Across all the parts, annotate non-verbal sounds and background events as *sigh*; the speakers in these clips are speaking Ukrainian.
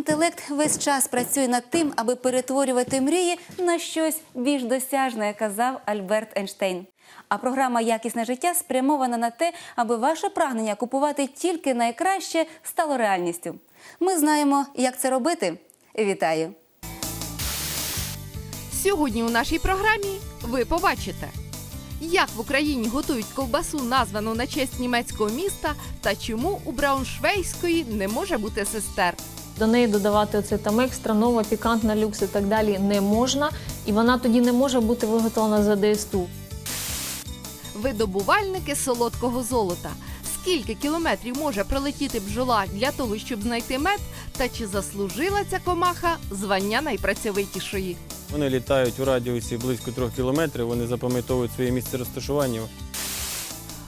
Інтелект весь час працює над тим, аби перетворювати мрії на щось більш досяжне, казав Альберт Ейнштейн. А програма Якісне життя спрямована на те, аби ваше прагнення купувати тільки найкраще стало реальністю. Ми знаємо, як це робити. Вітаю! Сьогодні у нашій програмі ви побачите, як в Україні готують ковбасу, названу на честь німецького міста, та чому у Брауншвейської не може бути сестер. До неї додавати оце там екстра, нова, пікантна, люкс і так далі не можна. І вона тоді не може бути виготовлена за ДСТУ. Видобувальники солодкого золота. Скільки кілометрів може пролетіти бджола для того, щоб знайти мед, та чи заслужила ця комаха звання найпрацьовитішої? Вони літають у радіусі близько трьох кілометрів, вони запам'ятовують своє місце розташування.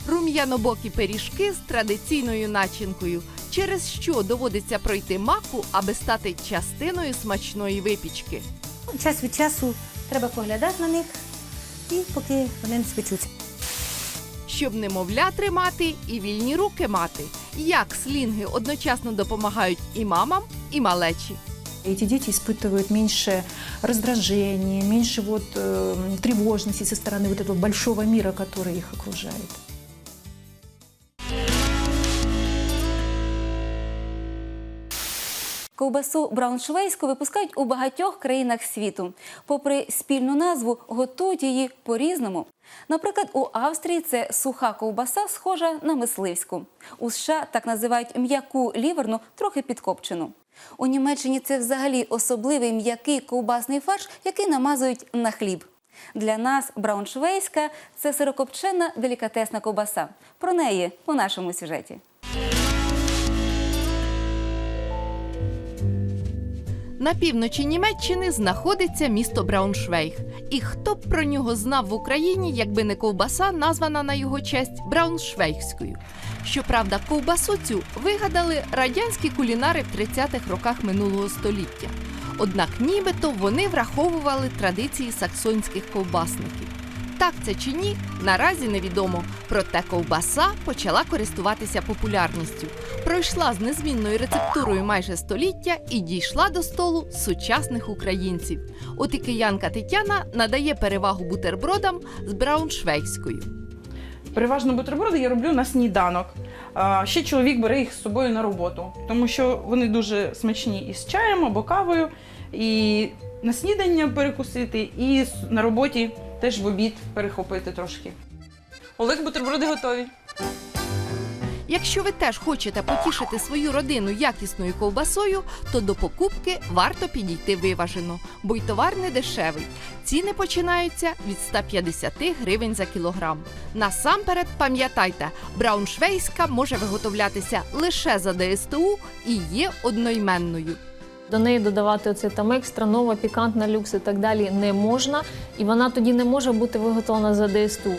Рум'янобокі пиріжки з традиційною начинкою, через що доводиться пройти маку, аби стати частиною смачної випічки. Час від часу треба поглядати на них, і поки вони не спечуться. Щоб немовля тримати і вільні руки мати. Як слінги одночасно допомагають і мамам, і малечі. Эти дети испытывают меньше раздражения, меньше вот, э, тревожности со стороны вот этого большого мира, который их окружает. Ковбасу брауншвейську випускають у багатьох країнах світу. Попри спільну назву, готують її по-різному. Наприклад, у Австрії це суха ковбаса, схожа на мисливську. У США так називають м'яку ліверну, трохи підкопчену. У Німеччині це взагалі особливий м'який ковбасний фарш, який намазують на хліб. Для нас брауншвейська це сирокопчена делікатесна ковбаса. Про неї у нашому сюжеті. На півночі Німеччини знаходиться місто Брауншвейг. І хто б про нього знав в Україні, якби не ковбаса, названа на його честь Брауншвейгською. Щоправда, ковбасу цю вигадали радянські кулінари в 30-х роках минулого століття. Однак нібито вони враховували традиції саксонських ковбасників. Так це чи ні, наразі невідомо. Проте ковбаса почала користуватися популярністю. Пройшла з незмінною рецептурою майже століття і дійшла до столу сучасних українців. От і киянка Тетяна надає перевагу бутербродам з брауншвейгською. Переважно бутерброди я роблю на сніданок. Ще чоловік бере їх з собою на роботу, тому що вони дуже смачні із чаєм або кавою, і на снідання перекусити, і на роботі теж в обід перехопити трошки. Олег, бутерброди готові. Якщо ви теж хочете потішити свою родину якісною ковбасою, то до покупки варто підійти виважено, бо й товар не дешевий. Ціни починаються від 150 гривень за кілограм. Насамперед пам'ятайте, брауншвейська може виготовлятися лише за ДСТУ і є одноіменною. До неї додавати оце там екстра, нова, пікантна, люкс і так далі не можна. І вона тоді не може бути виготовлена за ДСТУ.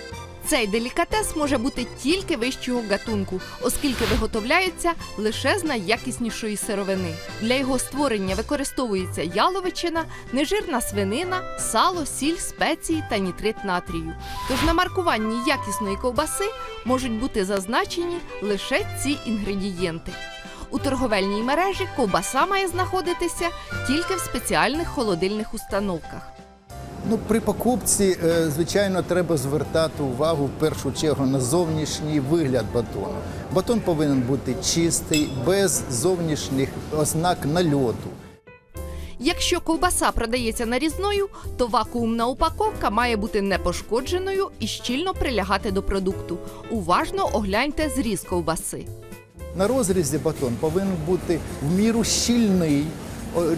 Цей делікатес може бути тільки вищого гатунку, оскільки виготовляється лише з найякіснішої сировини. Для його створення використовується яловичина, нежирна свинина, сало, сіль, спеції та нітрит натрію. Тож на маркуванні якісної ковбаси можуть бути зазначені лише ці інгредієнти. У торговельній мережі ковбаса має знаходитися тільки в спеціальних холодильних установках. Ну, при покупці, е, звичайно, треба звертати увагу в першу чергу на зовнішній вигляд батону. Батон повинен бути чистий, без зовнішніх ознак нальоту. Якщо ковбаса продається нарізною, то вакуумна упаковка має бути непошкодженою і щільно прилягати до продукту. Уважно огляньте зріз ковбаси. На розрізі батон повинен бути в міру щільний.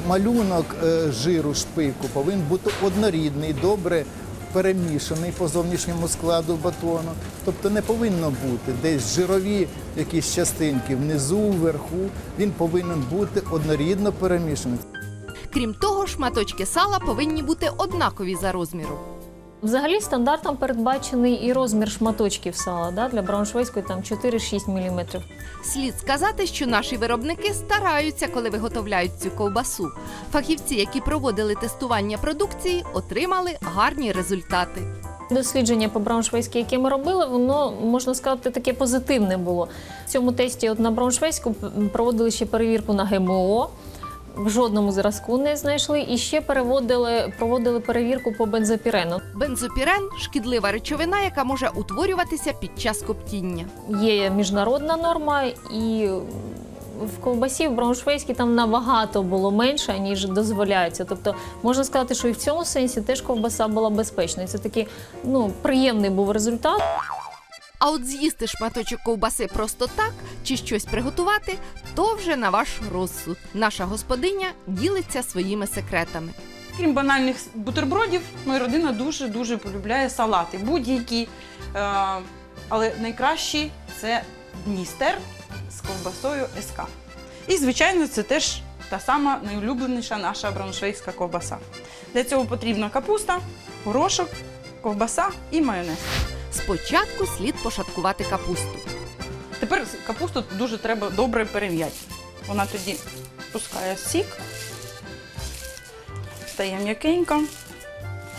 Малюнок е, жиру шпику повинен бути однорідний, добре перемішаний по зовнішньому складу батону. Тобто не повинно бути десь жирові якісь частинки внизу, вверху. Він повинен бути однорідно перемішаний. Крім того, шматочки сала повинні бути однакові за розміром. Взагалі стандартом передбачений і розмір шматочків сала да, для брауншвейської там 4-6 мм. Слід сказати, що наші виробники стараються, коли виготовляють цю ковбасу. Фахівці, які проводили тестування продукції, отримали гарні результати. Дослідження по брауншвейській, яке ми робили, воно можна сказати таке позитивне було. В цьому тесті от на брауншвейську проводили ще перевірку на ГМО. В жодному зразку не знайшли. І ще переводили, проводили перевірку по бензопірену. Бензопірен шкідлива речовина, яка може утворюватися під час коптіння. Є міжнародна норма, і в ковбасі в Брауншвейській там набагато було менше, ніж дозволяється. Тобто можна сказати, що і в цьому сенсі теж ковбаса була безпечною. Це такий ну, приємний був результат. А от з'їсти шматочок ковбаси просто так чи щось приготувати, то вже на ваш розсуд. Наша господиня ділиться своїми секретами. Крім банальних бутербродів, моя родина дуже дуже полюбляє салати. Будь-які. Е, але найкращі це Дністер з ковбасою СК. І, звичайно, це теж та сама найулюбленіша наша брауншвейська ковбаса. Для цього потрібна капуста, горошок, ковбаса і майонез. Спочатку слід пошаткувати капусту. Тепер капусту дуже треба добре перем'яти. Вона тоді пускає сік, стає м'якенька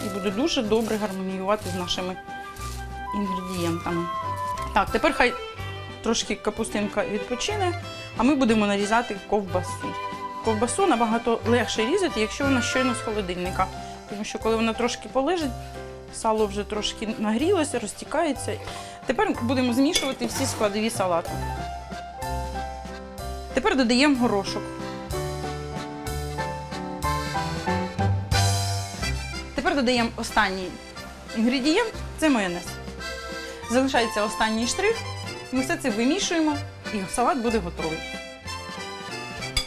і буде дуже добре гармоніювати з нашими інгредієнтами. Так, тепер хай трошки капустинка відпочине, а ми будемо нарізати ковбасу. Ковбасу набагато легше різати, якщо вона щойно з холодильника. Тому що коли вона трошки полежить, сало вже трошки нагрілося, розтікається. Тепер будемо змішувати всі складові салату. Тепер додаємо горошок. Тепер додаємо останній інгредієнт це майонез. Залишається останній штрих. Ми все це вимішуємо і салат буде готовий.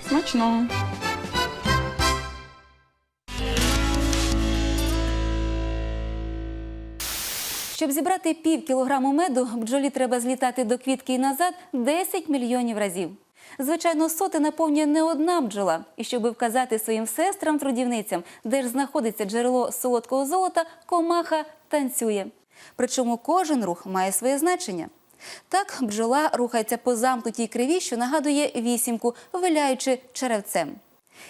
Смачного! Щоб зібрати пів кілограму меду, бджолі треба злітати до квітки і назад 10 мільйонів разів. Звичайно, соти наповнює не одна бджола. І щоб вказати своїм сестрам-трудівницям, де ж знаходиться джерело солодкого золота, комаха танцює. Причому кожен рух має своє значення. Так бджола рухається по замкнутій криві, що нагадує вісімку, виляючи черевцем.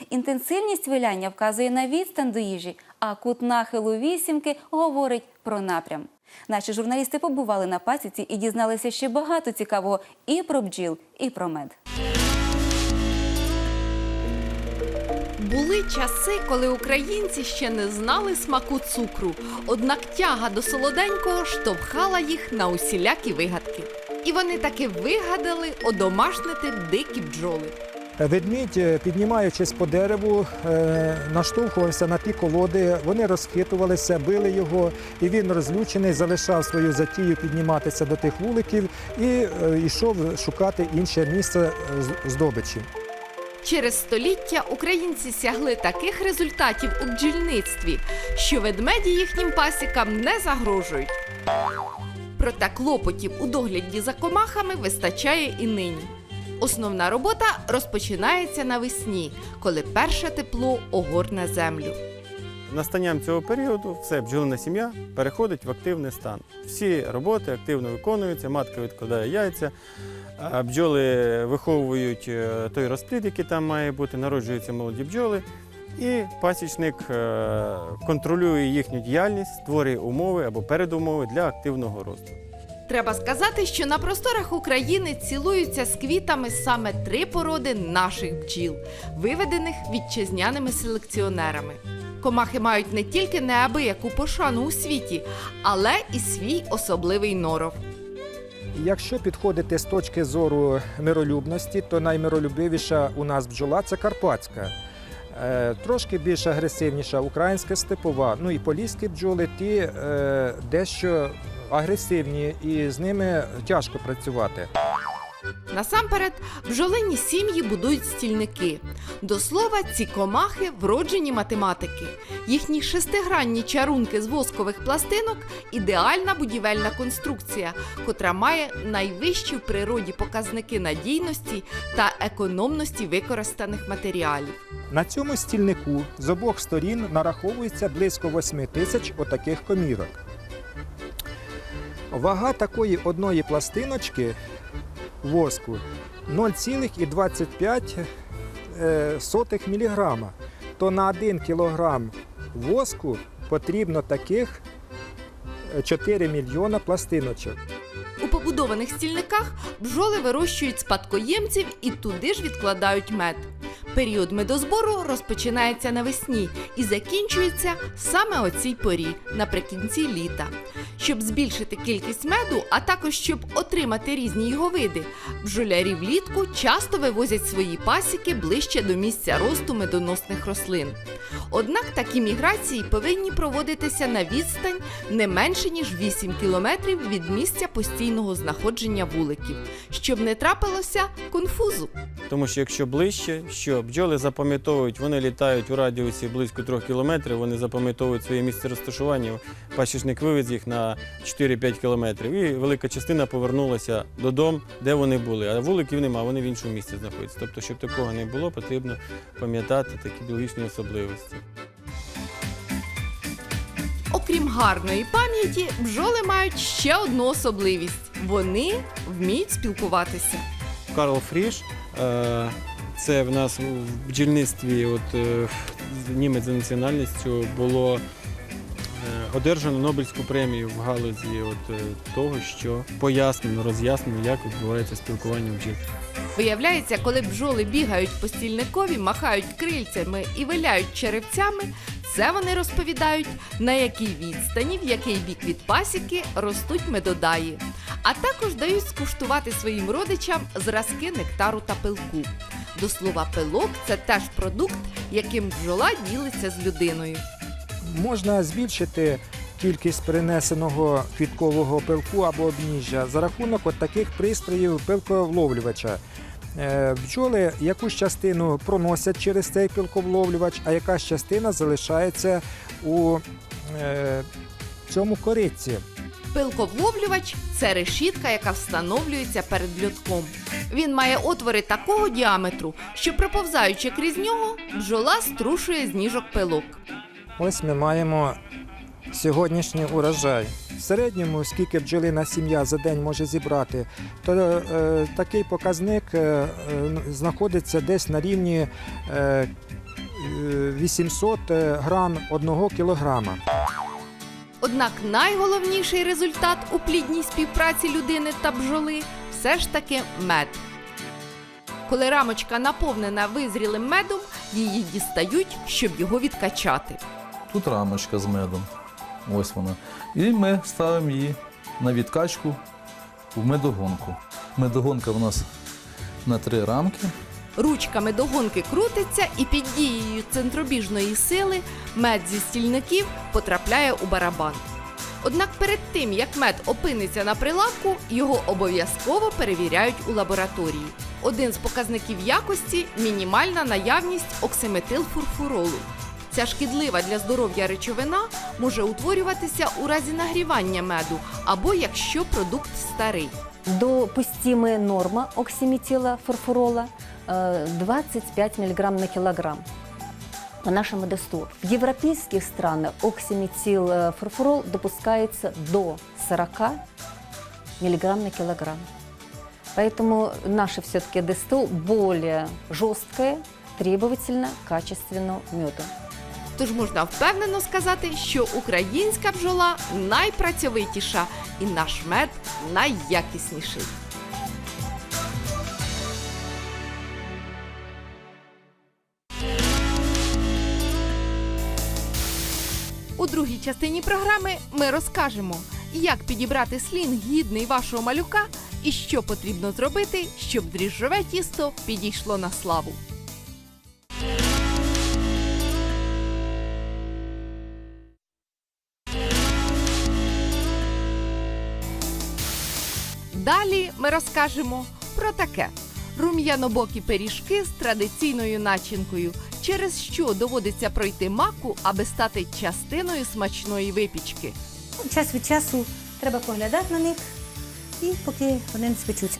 Інтенсивність виляння вказує на відстань до їжі, а кут нахилу вісімки говорить про напрям. Наші журналісти побували на пасіці і дізналися ще багато цікавого і про бджіл, і про мед. Були часи, коли українці ще не знали смаку цукру, однак тяга до солоденького штовхала їх на усілякі вигадки. І вони таки вигадали одомашнити дикі бджоли. Ведмідь, е, піднімаючись по дереву, е, наштовхувався на ті колоди, вони розхитувалися, били його, і він розлючений залишав свою затію підніматися до тих вуликів і е, йшов шукати інше місце здобичі. Через століття українці сягли таких результатів у бджільництві, що ведмеді їхнім пасікам не загрожують. Проте клопотів у догляді за комахами вистачає і нині. Основна робота розпочинається навесні, коли перше тепло огорне землю. Настанням цього періоду все бджолина сім'я переходить в активний стан. Всі роботи активно виконуються, матка відкладає яйця, бджоли виховують е, той розплід, який там має бути, народжуються молоді бджоли. І пасічник е, контролює їхню діяльність, створює умови або передумови для активного росту. Треба сказати, що на просторах України цілуються з квітами саме три породи наших бджіл, виведених вітчизняними селекціонерами. Комахи мають не тільки неабияку пошану у світі, але і свій особливий норов. Якщо підходити з точки зору миролюбності, то наймиролюбивіша у нас бджола це карпатська. Е, Трошки більш агресивніша українська степова. Ну і поліські бджоли ті е, дещо агресивні, і з ними тяжко працювати. Насамперед, бджолині сім'ї будують стільники. До слова, ці комахи вроджені математики. Їхні шестигранні чарунки з воскових пластинок ідеальна будівельна конструкція, котра має найвищі в природі показники надійності та економності використаних матеріалів. На цьому стільнику з обох сторін нараховується близько 8 тисяч отаких комірок. Вага такої одної пластиночки воску 0,25 е, міліграма. То на 1 кілограм воску потрібно таких е, 4 мільйона пластиночок. У побудованих стільниках бджоли вирощують спадкоємців і туди ж відкладають мед. Період медозбору розпочинається навесні і закінчується саме о цій порі, наприкінці літа. Щоб збільшити кількість меду, а також щоб отримати різні його види, бджолярі влітку часто вивозять свої пасіки ближче до місця росту медоносних рослин. Однак такі міграції повинні проводитися на відстань не менше ніж 8 кілометрів від місця постійного знаходження вуликів, щоб не трапилося конфузу. Тому що якщо ближче, що бджоли запам'ятовують, вони літають у радіусі близько 3 кілометрів, вони запам'ятовують своє місце розташування. Пасічник вивез їх на 4-5 кілометрів. І велика частина повернулася додому, де вони були. А вуликів нема, вони в іншому місці знаходяться. Тобто, щоб такого не було, потрібно пам'ятати такі біологічні особливості. Окрім гарної пам'яті, бджоли мають ще одну особливість: вони вміють спілкуватися. Карл Фріш. е, Це в нас в бджільництві, от е, німець за національністю, було одержано Нобелівську премію в галузі от, е, того, що пояснено, роз'яснено, як відбувається спілкування бджіл. Виявляється, коли бджоли бігають по стільникові, махають крильцями і виляють черевцями, це вони розповідають, на якій відстані, в який бік від пасіки ростуть медодаї. А також дають скуштувати своїм родичам зразки нектару та пилку. До слова, пилок це теж продукт, яким бджола ділиться з людиною. Можна збільшити кількість перенесеного квіткового пилку або обніжжя за рахунок от таких пристроїв пилковловлювача. Е, Бджоли якусь частину проносять через цей пилковловлювач, а якась частина залишається у е, цьому коритці. Пилковловлювач це решітка, яка встановлюється перед льотком. Він має отвори такого діаметру, що проповзаючи крізь нього, бджола струшує з ніжок пилок. Ось ми маємо сьогоднішній урожай. В середньому, скільки бджолина сім'я за день може зібрати, то е, такий показник е, е, знаходиться десь на рівні е, е, 800 грам 1 кілограма. Однак найголовніший результат у плідній співпраці людини та бджоли все ж таки мед. Коли рамочка наповнена визрілим медом, її дістають, щоб його відкачати. Тут рамочка з медом. Ось вона. І ми ставимо її на відкачку в медогонку. Медогонка у нас на три рамки. Ручка медогонки крутиться, і під дією центробіжної сили мед зі стільників потрапляє у барабан. Однак перед тим, як мед опиниться на прилавку, його обов'язково перевіряють у лабораторії. Один з показників якості мінімальна наявність оксиметилфурфуролу. Ця шкідлива для здоров'я речовина може утворюватися у разі нагрівання меду або якщо продукт старий. Допустимая норма оксиметила фурфурола э, 25 мг на килограмм по нашему ДСТУ. В европейских странах оксиметил э, фурфурол допускается до 40 мг на килограмм. Поэтому наше все-таки ДСТУ более жесткое, требовательно к качественному меду. Тож можна впевнено сказати, що українська бджола найпрацьовитіша і наш мед найякісніший. У другій частині програми ми розкажемо, як підібрати слін гідний вашого малюка і що потрібно зробити, щоб дріжджове тісто підійшло на славу. Далі ми розкажемо про таке: рум'янобокі пиріжки з традиційною начинкою, через що доводиться пройти маку, аби стати частиною смачної випічки. Час від часу треба поглядати на них, і поки вони не спечуться.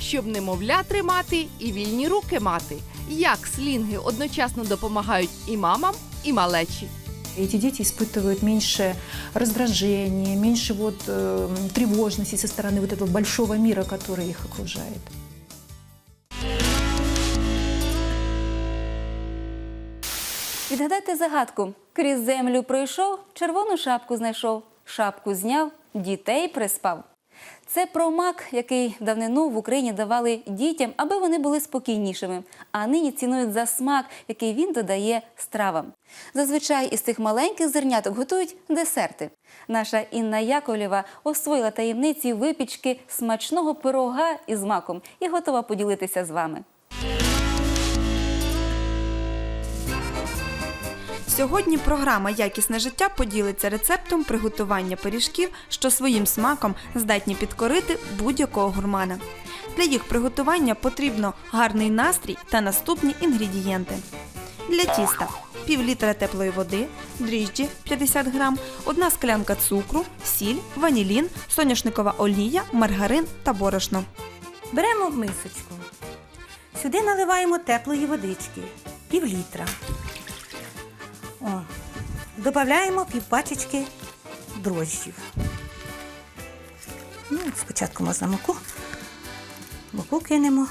Щоб немовля тримати і вільні руки мати. Як слінги одночасно допомагають і мамам, і малечі. Эти дети испытывают меньше раздражения, меньше вот, э, тревожности со стороны вот этого большого мира, который их окружает. Відгадайте загадку. Крізь землю пройшов, червону шапку знайшов, шапку зняв, дітей приспав. Це промак, який давнину в Україні давали дітям, аби вони були спокійнішими. А нині цінують за смак, який він додає стравам. Зазвичай із цих маленьких зерняток готують десерти. Наша Інна Яковлєва освоїла таємниці випічки смачного пирога із маком і готова поділитися з вами. Сьогодні програма Якісне життя поділиться рецептом приготування пиріжків, що своїм смаком здатні підкорити будь-якого гурмана. Для їх приготування потрібно гарний настрій та наступні інгредієнти. Для тіста пів літра теплої води, дріжджі 50 грам, одна склянка цукру, сіль, ванілін, соняшникова олія, маргарин та борошно. Беремо мисочку. Сюди наливаємо теплої водички, пів літра. О, додаємо півпачечки дрожджів. Ну, спочатку можна муку. Муку кинемо.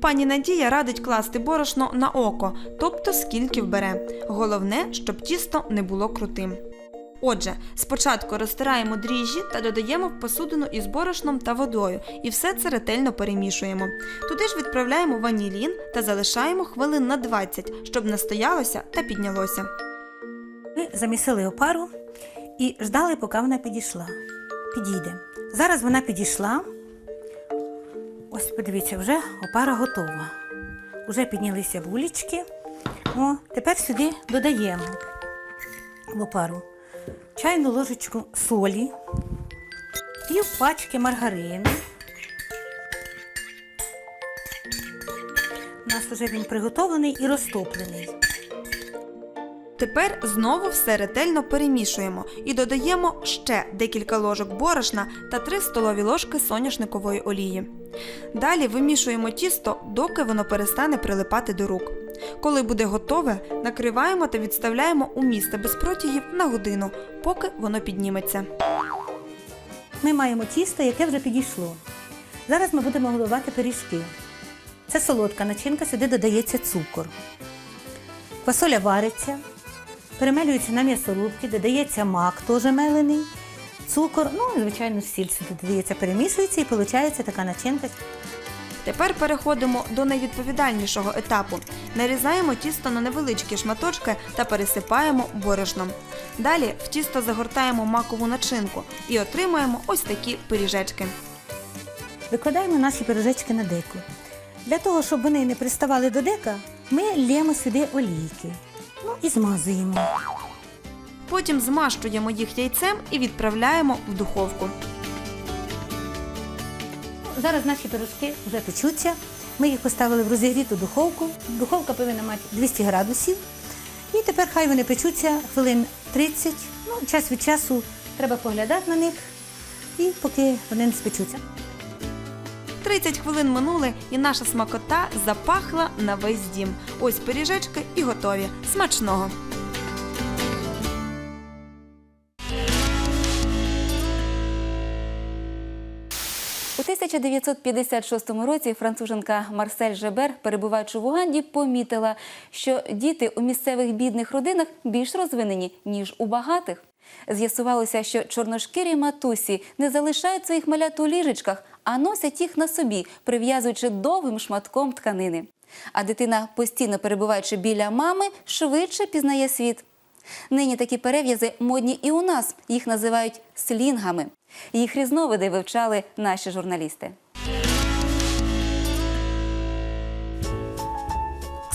Пані Надія радить класти борошно на око, тобто скільки вбере. Головне, щоб тісто не було крутим. Отже, спочатку розтираємо дріжджі та додаємо в посудину із борошном та водою, і все це ретельно перемішуємо. Туди ж відправляємо ванілін та залишаємо хвилин на 20, щоб настоялося та піднялося. Ми замісили опару і ждали, поки вона підійшла. Підійде. Зараз вона підійшла. Ось подивіться, вже опара готова. Уже піднялися вулічки. О, тепер сюди додаємо в опару чайну ложечку солі, пів пачки маргарину. У нас вже він приготовлений і розтоплений. Тепер знову все ретельно перемішуємо і додаємо ще декілька ложок борошна та 3 столові ложки соняшникової олії. Далі вимішуємо тісто, доки воно перестане прилипати до рук. Коли буде готове, накриваємо та відставляємо у місце без протягів на годину, поки воно підніметься. Ми маємо тісто, яке вже підійшло. Зараз ми будемо готувати пиріжки. Це солодка начинка, сюди додається цукор. Фасоля вариться, перемелюється на м'ясорубки, додається мак, теж мелений, цукор, ну і, звичайно, сіль сюди додається, перемішується і виходить така начинка. Тепер переходимо до найвідповідальнішого етапу. Нарізаємо тісто на невеличкі шматочки та пересипаємо борошном. Далі в тісто загортаємо макову начинку і отримуємо ось такі пиріжечки. Викладаємо наші пиріжечки на деку. Для того, щоб вони не приставали до дека, ми лємо сюди олійки. Ну і змазуємо. Потім змащуємо їх яйцем і відправляємо в духовку. Зараз наші пирожки вже печуться. Ми їх поставили в розігріту духовку. Духовка повинна мати 200 градусів. І тепер хай вони печуться хвилин 30. Ну, час від часу треба поглядати на них, і поки вони не спечуться. 30 хвилин минули, і наша смакота запахла на весь дім. Ось пиріжечки і готові. Смачного! 1956 році француженка Марсель Жебер, перебуваючи в Уганді, помітила, що діти у місцевих бідних родинах більш розвинені, ніж у багатих. З'ясувалося, що чорношкірі матусі не залишають своїх малят у ліжечках, а носять їх на собі, прив'язуючи довгим шматком тканини. А дитина, постійно перебуваючи біля мами, швидше пізнає світ. Нині такі перев'язи модні і у нас. Їх називають слінгами. Їх різновиди вивчали наші журналісти.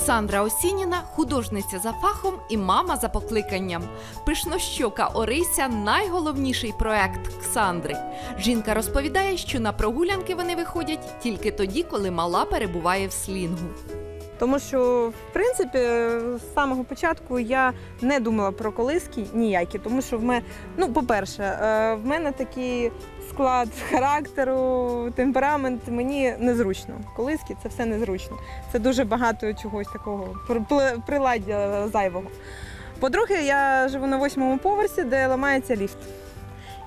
Ксандра Осініна художниця за фахом і мама за покликанням. Пишнощока Орися найголовніший проект Ксандри. Жінка розповідає, що на прогулянки вони виходять тільки тоді, коли мала перебуває в слінгу. Тому що, в принципі, з самого початку я не думала про колиски ніякі, тому що в мене, ну, по-перше, е, в мене такий склад *laughs* характеру, темперамент, мені незручно. Колиски це все незручно. Це дуже багато чогось такого при- приладдя зайвого. По-друге, я живу на восьмому поверсі, де ламається ліфт.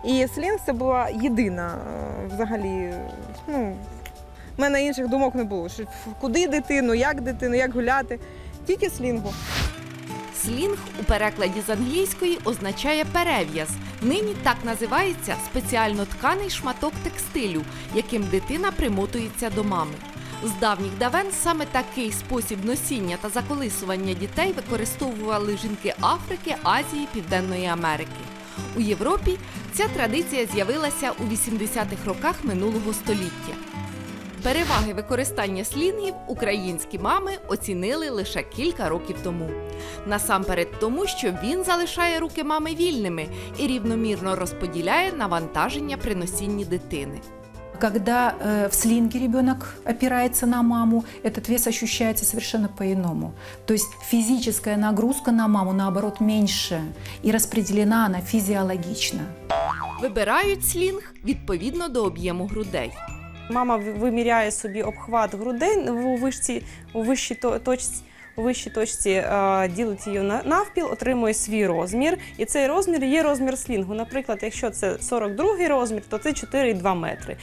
І слінг це була єдина е, взагалі. Ну, в мене інших думок не було. Що куди дитину, як дитину, як гуляти. Тільки слінгу. Слінг у перекладі з англійської означає перев'яз. Нині так називається спеціально тканий шматок текстилю, яким дитина примотується до мами. З давніх давен саме такий спосіб носіння та заколисування дітей використовували жінки Африки, Азії, Південної Америки. У Європі ця традиція з'явилася у 80-х роках минулого століття. Переваги використання слінгів українські мами оцінили лише кілька років тому. Насамперед тому, що він залишає руки мами вільними і рівномірно розподіляє навантаження при носінні дитини. Когда э, в слинге ребенок опирается на маму, этот вес ощущается совершенно по-иному. То есть физическая нагрузка на маму, наоборот, меньше, и распределена она физиологично. Вибирають слінг відповідно до об'єму грудей. Мама виміряє собі обхват грудей у вишці, у вищій точці. У вищій точці е, ділить її на навпіл, отримує свій розмір, і цей розмір є розмір слінгу. Наприклад, якщо це 42 розмір, то це 4,2 метри.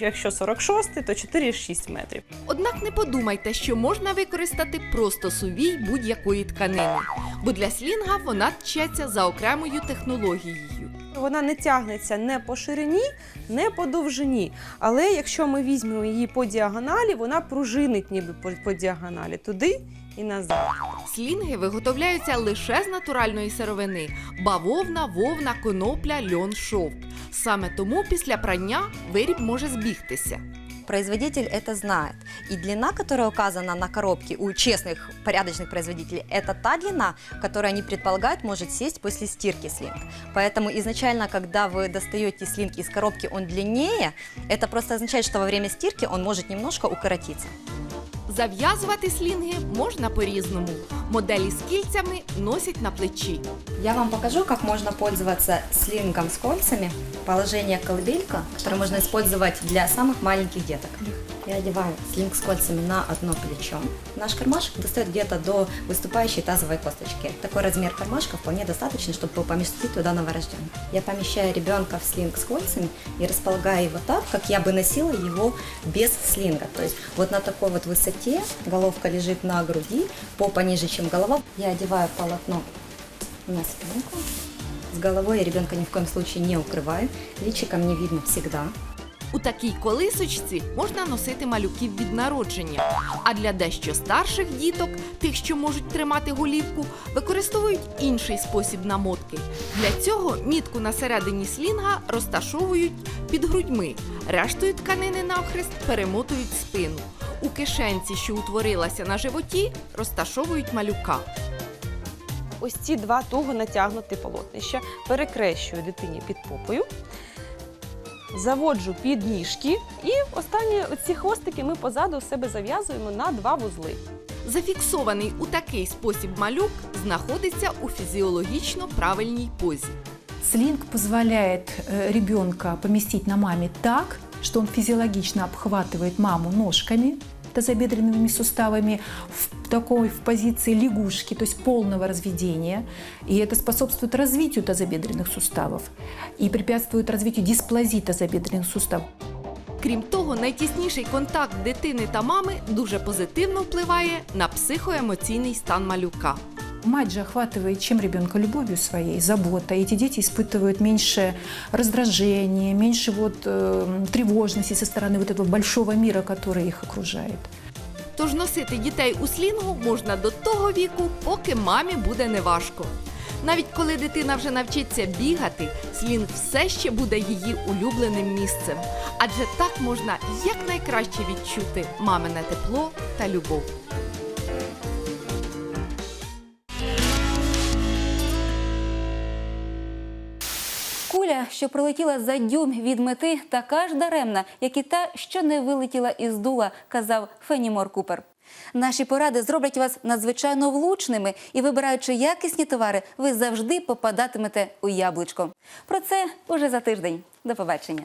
Якщо 46, то 4,6 метрів. Однак не подумайте, що можна використати просто сувій будь-якої тканини, бо для слінга вона тчеться за окремою технологією. Вона не тягнеться не по ширині, не по довжині. Але якщо ми візьмемо її по діагоналі, вона пружинить ніби по, по діагоналі туди і назад. Слінги виготовляються лише з натуральної сировини: бавовна, вовна, конопля, льон, шовк. Саме тому після прання виріб може збігтися. Производитель это знает. И длина, которая указана на коробке у честных, порядочных производителей, это та длина, которую они предполагают может сесть после стирки слинг. Поэтому изначально, когда вы достаете слинг из коробки, он длиннее, это просто означает, что во время стирки он может немножко укоротиться. Зав'язувати слінги можна по-різному. Моделі з кільцями носять на плечі. Я вам покажу, как можна пользоваться слингом з кольцами. Положення колыбелька, которое можно использовать для самых маленьких деток. Я одеваю слинг с кольцами на одно плечо. Наш кармашек достает где-то до выступающей тазовой косточки. Такой размер кармашка вполне достаточно, чтобы поместить туда новорожденного. Я помещаю ребенка в слинг с кольцами и располагаю его так, как я бы носила его без слинга. То есть вот на такой вот высоте головка лежит на груди, по пониже, чем голова. Я одеваю полотно на спинку. С головой я ребенка ни в коем случае не укрываю. Личика мне видно всегда. У такій колисочці можна носити малюків від народження. А для дещо старших діток, тих, що можуть тримати голівку, використовують інший спосіб намотки. Для цього мітку на середині слінга розташовують під грудьми. Рештою тканини навхрест перемотують спину. У кишенці, що утворилася на животі, розташовують малюка. Ось ці два туго натягнуті полотнища перекрещую дитині під попою, заводжу під ніжки, і останні ці хвостики ми позаду у себе зав'язуємо на два вузли. Зафіксований у такий спосіб малюк знаходиться у фізіологічно правильній позі. Слинг позволяет э, ребенка поместить на маме так, что он физиологично обхватывает маму ножками, тазобедренными суставами в такой в позиции лягушки, то есть полного разведения. И это способствует развитию тазобедренных суставов и препятствует развитию дисплазии тазобедренных суставов. Крім того, найтісніший контакт дитини та мами дуже позитивно впливає на психоемоційний стан малюка. Мать же охватывает чем ребенка любовью своей, заботой. Эти дети испытывают меньше раздражения, меньше вот, э, тревожности со стороны вот этого большого мира, который их окружает. Тож носити дітей у слінгу можна до того віку, поки мамі буде неважко. Навіть коли дитина вже навчиться бігати, слінг все ще буде її улюбленим місцем. Адже так можна якнайкраще відчути мамине тепло та любов. Куля, що пролетіла за дюйм від мети, така ж даремна, як і та, що не вилетіла із дула, казав Фенімор Купер. Наші поради зроблять вас надзвичайно влучними, і вибираючи якісні товари, ви завжди попадатимете у яблучко. Про це уже за тиждень. До побачення.